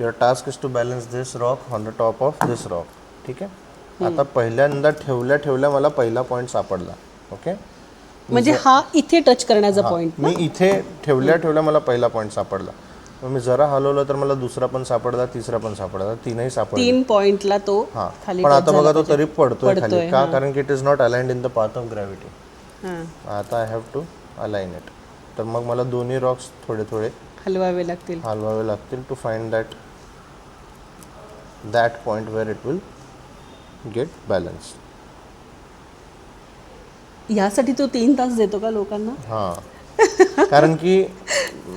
Your task is to balance this rock on the top of this rock ठीक आहे? आता पहिल्यांदा ठेवल्या ठेवल्या मला पहिला पॉईंट सापडला. ओके म्हणजे हा इथे टच करण्याचा पॉइंट मी इथे ठेवल्या ठेवल्या मला पहिला पॉईंट सापडला. मग मी जरा हलवलं तर मला दुसरा पण सापडला तिसरा पण सापडला तीनही सापडला. तीन पॉइंटला तो हा. खाली पण आता बघा तो. तरी पडतोय खाली. का? कारण की it is not aligned in the path of gravity आता I have to align it तर मग मला दोन्ही रॉक्स थोडे थोडे हलवावे लागतील. हलवावे लागतील to find that that point where it will get balance यासाठी तो तीन तास देतो का लोकांना? हां. कारण की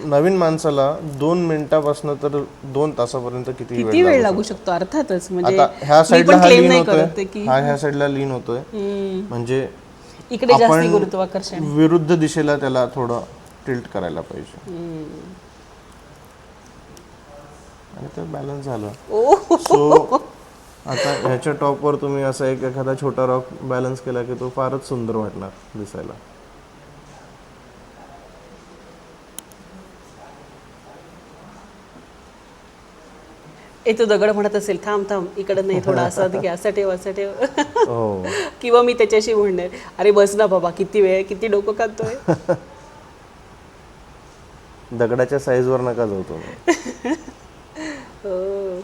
नवीन माणसाला दोन मिनिटापासून तर दोन तासापर्यंत किती किती वेळ लागू शकतो. अर्थातच. म्हणजे आता ह्या मी साईडला पण हा लीन नाही करत होतोय की हा ह्या साईडला लीन होतोय. हम्म, म्हणजे इकडे जास्ती आपण गुरुत्वाकर्षण. विरुद्ध दिशेला त्याला थोडं टिल्ट करायला पाहिजे. आणि ते बॅलन्स झालं. सो आता ह्याच्या टॉपवर तुम्ही असा एक एखादा छोटा रॉक बॅलन्स केला की तो फारच सुंदर वाटणार दिसायला. ए तो दगड म्हणत असेल थांब थांब इकडं नाही थोडा असा घे असं ठेव असं ठेव. हो. किंवा मी त्याच्याशी म्हणणार अरे बस ना बाबा किती वेळ किती डोकं खातोय. दगडाच्या साईजवर नका जाऊ तुम्ही.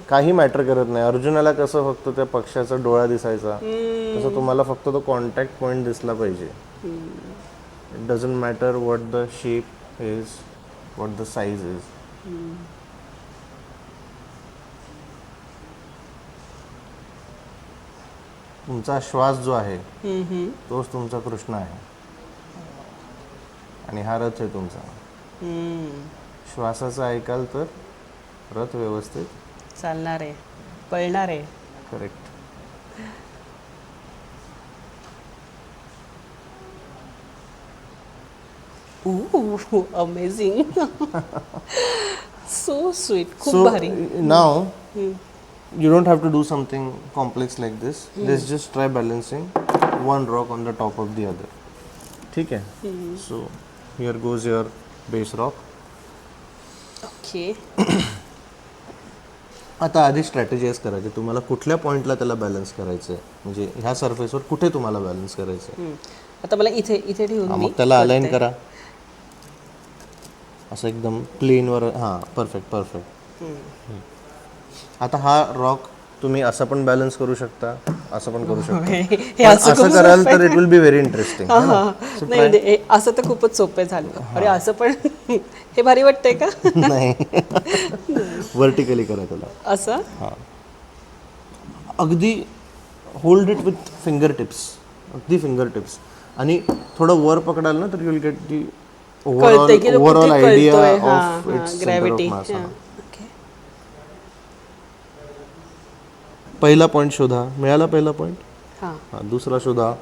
काही मॅटर करत नाही. अर्जुनाला कसं फक्त त्या पक्षाचा डोळा दिसायचा तसं तुम्हाला फक्त तो कॉन्टॅक्ट पॉईंट दिसला पाहिजे. It doesn't matter what the shape is what the size is तुमचा श्वास जो आहे तोच तुमचा कृष्ण आहे. आणि हा रथ आहे तुमचा. श्वासाचं ऐकाल तर रथ व्यवस्थित चालणार आहे पळणार आहे करेक्ट अमेझिंग सो स्वीट खूप So भारी now you don't have to do something complex like this. Let's just try balancing one rock on the top of the other. ठीक आहे so here goes your base rock okay आता आधी स्ट्रॅटेजाइज करायचे. तुम्हाला कुठल्या पॉईंटला त्याला बॅलन्स करायचं आहे म्हणजे ह्या सरफेसवर कुठे तुम्हाला बॅलन्स करायचं आहे आता मला इथे इथे ठेवून मी मग त्याला अलाइन करा. असं एकदम प्लेनवर हां परफेक्ट परफेक्ट आता हा रॉक तुम्ही असं पण बॅलन्स करू शकता. असं पण करू शकता. हे असं कराल तर it will be very interesting हा, हा. नाही नाही, हे असं तर खूपच सोपे झालं. अरे असं पण हे भारी वाटतंय का? नाही. व्हर्टिकली करा त्याला. असं? हां. अगदी hold it with finger tips अगदी फिंगर टिप्स आणि थोडं वर पकडाल ना तर युल गेट दी कळतंय की ओव्हरऑल ओव्हरऑल आयडिया कळतोय. हा ऑफ इट्स ग्रॅव्हिटी मास पहिला पॉईंट शोधा. मिळाला पहिला पॉईंट हां. हा दुसरा शोधा.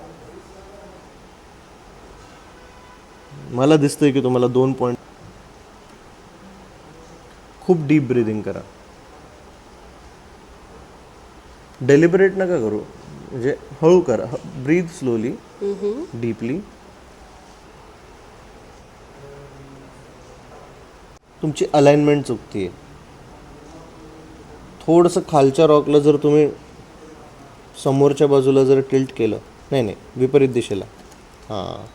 मला दिसतंय की तुम्हाला दोन पॉईंट खूप डीप ब्रिदिंग करा. डेलिबरेट नका करू. म्हणजे हळू करा. ब्रीथ स्लोली डीपली तुमची अलाइनमेंट चुकतीये. थोडंसं खालच्या रॉकला जर तुम्ही समोरच्या बाजूला जर टिल्ट केलं नाही नाही विपरीत दिशेला. हां.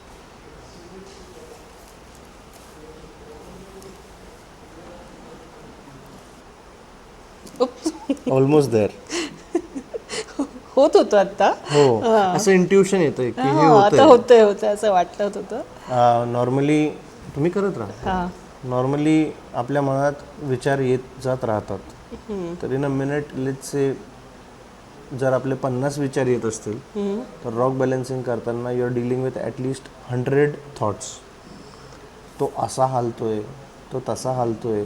ऑलमोस्ट देअर होत होतं आता हो. असं इंट्युशन येतं की हे आता होतंय होतंय असं वाटत होतं नॉर्मली तुम्ही करत राहा. हा. नॉर्मली आपल्या मनात विचार येत जात राहतात. तर in a minute let's say जर आपले पन्नास विचार येत असतील तर रॉक बॅलन्सिंग करताना you are dealing with at least hundred thoughts तो असा हालतोय तो तसा हालतोय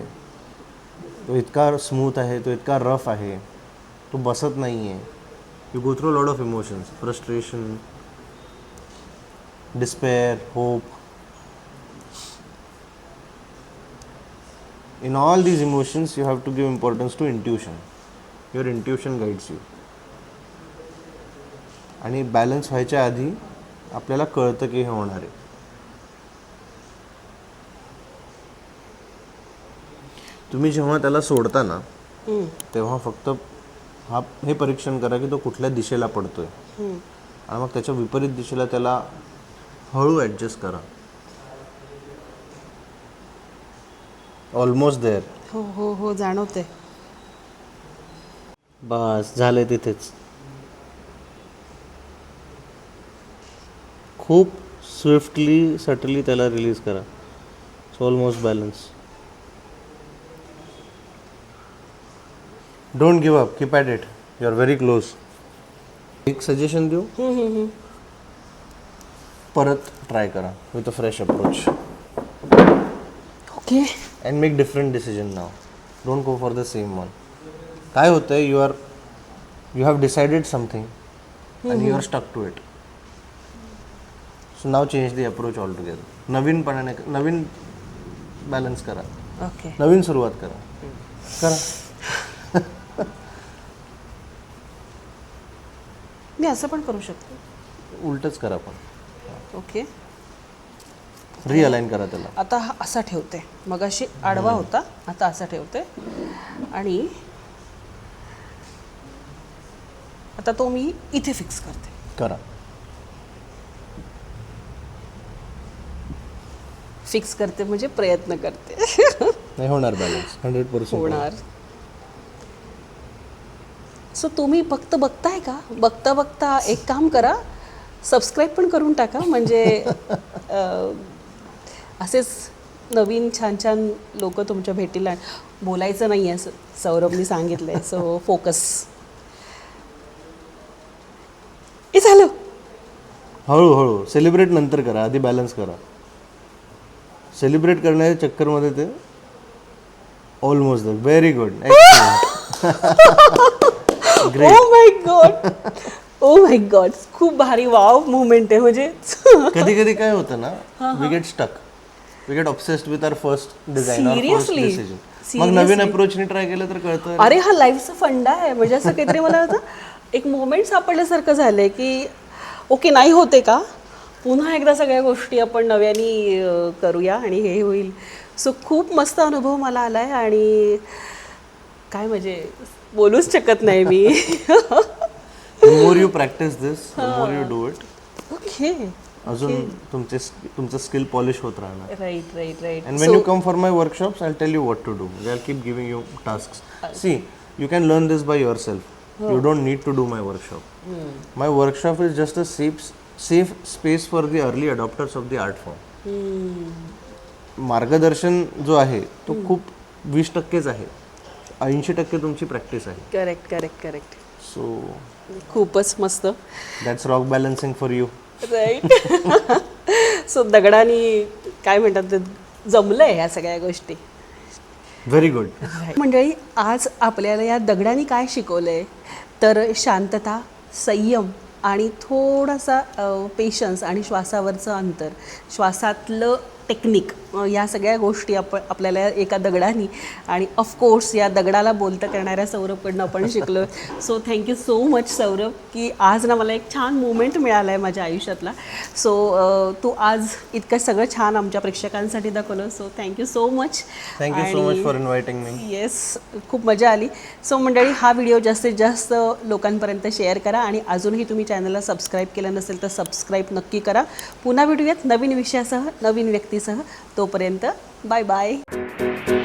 तो इतका स्मूथ आहे तो इतका रफ आहे तो बसत नाही आहे you go through lot of emotions frustration despair hope in all these emotions you have to give importance to intuition. Your intuition guides you. आणि बॅलन्स व्हायच्या आधी आपल्याला कळतं की हे होणार आहे. तुम्ही जेव्हा त्याला सोडता ना तेव्हा फक्त हा हे परीक्षण करा की तो कुठल्या दिशेला पडतोय. आणि मग त्याच्या विपरीत दिशेला त्याला हळू ॲडजस्ट करा. ऑलमोस्ट देअर हो हो हो जाणवते बस झालंय तिथेच. खूप स्विफ्टली सटली त्याला रिलीज करा. So almost balance don't give up keep at it you are very close एक सजेशन देऊ? परत ट्राय करा. With a fresh approach okay and make different decision now don't go for the same one काय होतंय you are you have decided something and you are stuck to it so now change the approach altogether नवीनपणाने नवीन balance करा. Okay नवीन सुरुवात करा. करा. मी असं पण करू शकते. उलटच करा पण. ओके रिअलाईन करा त्याला. आता हा असा ठेवते. मग अशी आडवा होता आता असा ठेवते. आणि आता तो मी इथे फिक्स करते. करा. फिक्स करते म्हणजे प्रयत्न करते. नाही होणार बॅलन्स हंड्रेड पर्सेंट होणार. सो तुम्ही फक्त बघताय का? बघता बघता एक काम करा. सबस्क्राईब पण करून टाका. म्हणजे असेच नवीन छान छान लोक तुमच्या भेटीला बोलायचं नाही आहे सौरभनी सांगितलं आहे सो फोकस हे झालं. हळूहळू. सेलिब्रेट नंतर करा. आधी बॅलन्स करा. सेलिब्रेट करण्याच्या चक्करमध्ये ते almost very good oh my god oh my god खूप भारी वाव मुवमेंट आहे. म्हणजे कधी कधी काय होतं ना we get stuck we get obsessed with our first design मग नवीन अप्रोचने ट्राय केलं तर कळतं. अरे हा लाईफचा फंडा आहे. म्हणजे असं काहीतरी मला आता एक मोमेंट सापडल्यासारखं झालंय की ओके नाही होते का? पुन्हा एकदा सगळ्या गोष्टी आपण नव्याने करूया आणि हे होईल. सो खूप मस्त अनुभव मला आलाय आणि काय म्हणजे बोलूच शकत नाही मी. More you practice this more you do it okay अजून तुमचे तुमचं स्किल पॉलिश होत राहणार. Right right right and when you come for my workshop I tell you what to do they are keep giving you task see you can learn this by yourself you don't need to do my workshop my workshop is just a safe safe space for the early adopters of the art form मार्गदर्शन जो आहे तो hmm. खूप वीस टक्केच आहे. ऐंशी टक्के तुमची प्रॅक्टिस आहे. करेक्ट करेक्ट करेक्ट सो खूपच मस्त. That's rock balancing for you right so दगडाने काय म्हणतात ते जमलंय ह्या सगळ्या गोष्टी? व्हेरी गुड मंडळी आज आपल्याला या दगडाने काय शिकवलंय? तर शांतता संयम आणि थोडासा पेशन्स आणि श्वासावरचं अंतर. श्वासातलं टेक्निक या सगळ्या गोष्टी आपण आपल्याला एका दगडाने आणि ऑफकोर्स या दगडाला बोलतं करणाऱ्या सौरभकडनं आपण शिकलो so thank you so much Saurabh की आज ना मला एक छान मुवमेंट मिळाला आहे माझ्या आयुष्यातला. सो तू आज इतकं सगळं छान आमच्या प्रेक्षकांसाठी दाखवलं. So thank you so much thank you so much for inviting me yes खूप मजा आली. सो मंडळी हा व्हिडिओ जास्तीत जास्त लोकांपर्यंत शेअर करा आणि अजूनही तुम्ही चॅनलला सबस्क्राईब केलं नसेल तर सबस्क्राईब नक्की करा. पुन्हा भेटूयात नवीन विषयासह नवीन माहितीसह तोपर्यंत बाय बाय.